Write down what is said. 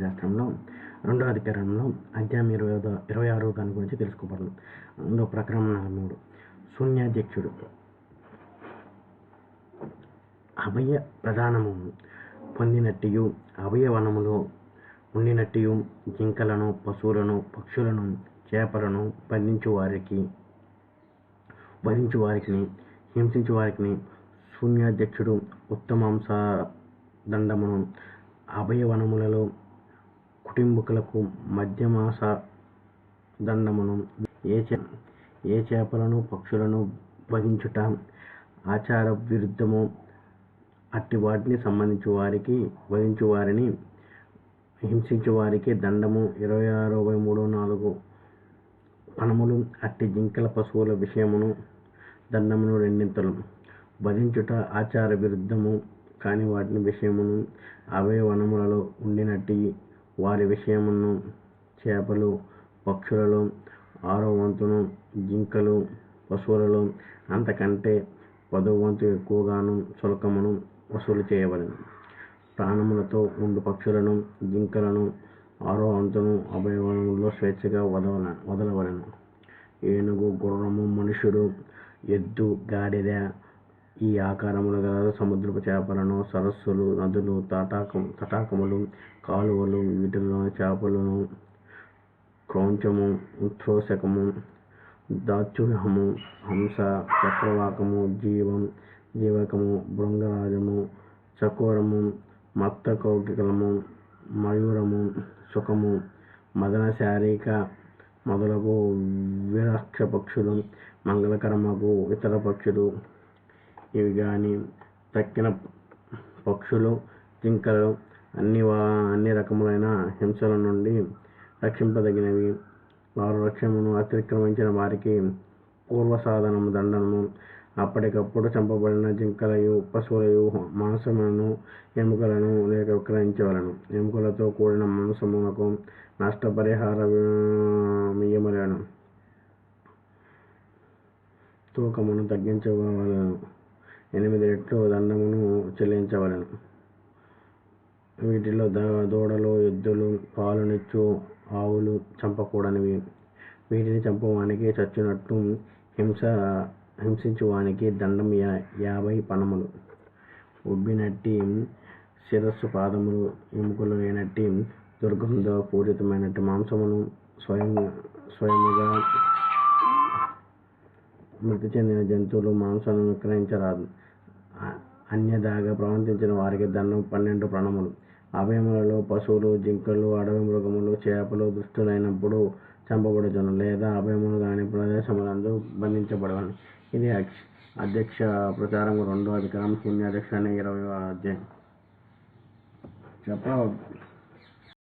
శాస్త్రంలో రెండో అధికారంలో అధ్యాయం ఇరవై ఇరవై ఆరో దాని గురించి తెలుసుకోబడను అందులో ప్రకరణ నలభై మూడు. శూన్యాధ్యక్షుడు. అభయ ప్రధానము పొందినట్టియు అభయవనములో ఉండినట్టు జింకలను పశువులను పక్షులను చేపలను బంధించు వారికి వధించు వారికి హింసించు వారికి శూన్యాధ్యక్షుడు ఉత్తమాంస దండమును అభయవనములలో కుటుంబకులకు మధ్యమాస దండమును ఏ చే ఏ చేపలను పక్షులను వధించుట ఆచార విరుద్ధము అట్టి వాటిని సంబంధించి వారికి వధించు వారిని హింసించు వారికి దండము ఇరవై ఆరు ఇరవై మూడు నాలుగు పణములు అట్టి జింకల పశువుల విషయమును దండమును రెండింతలు. భజించుట ఆచార విరుద్ధము కాని వాటిని విషయమును అవే వనములలో ఉండినట్టి వారి విషయమును చేపలు పక్షులలో ఆరో వంతును జింకలు పశువులలో అంతకంటే పదో వంతు ఎక్కువగాను శుల్కమును వసూలు చేయవలెను ప్రాణములతో ఉండు పక్షులను జింకలను ఆరో వంతును అభయవనంలో స్వేచ్ఛగా వదల వదలవలెను. ఏనుగు గుర్రము మనుషుడు ఎద్దు గాడిద ఈ ఆకారములు గల సముద్రపు చేపలను సరస్సులు నదులు తటాకం తటాకములు కాలువలు వీటిలోని చేపలను క్రౌంచము ఉత్సోషకము దాచుహము హంస చక్రవాకము జీవం జీవకము భృంగరాజము చకోరము మత్త కౌకికలము మయూరము సుఖము మదన శారీక మొదలగు విరక్ష పక్షులు మంగళకరమగు ఇతర పక్షులు ఇవి కానీ తక్కిన పక్షులు జింకలు అన్ని వా అన్ని రకములైన హింసల నుండి రక్షింపదగినవి. వారు రక్షణను అతిక్రమించిన వారికి పూర్వ సాధనము దండనము. అప్పటికప్పుడు చంపబడిన జింకలయు పశువులయు మాంసములను ఎముకలను లేక విక్రయించవలను. ఎముకలతో కూడిన మాంసమునకు నష్టపరిహార మియ్యమలను తూకమును తగ్గించవలను. ఎనిమిది రెట్లు దండమును చెల్లించవలను. వీటిలో ద దూడలు ఎద్దులు పాలునిచ్చు ఆవులు చంపకూడనివి. వీటిని చంపువానికి చచ్చినట్టు హింస హింసించువానికి దండం యా యాభై పణములు ఉబ్బినట్టి శిరస్సు పాదములు ఎముకలు లేనట్టి దుర్గంధ పూరితమైనట్టి మాంసమును స్వయం స్వయముగా మృతి చెందిన జంతువులు మాంసాలను విక్రయించరాదు. అన్యదాగా ప్రవర్తించిన వారికి దండం పన్నెండు ప్రణములు. అభయములలో పశువులు జింకలు అడవి మృగములు చేపలు దుష్టులైనప్పుడు చంపబడుచును లేదా అభయములు కాని ప్రదేశములందు బంధించబడవని. ఇది అక్ష- అధ్యక్ష ప్రచారం రెండో అధికారం శూన్యాధ్యక్ష అనే ఇరవై అధ్యాయం. చెప్ప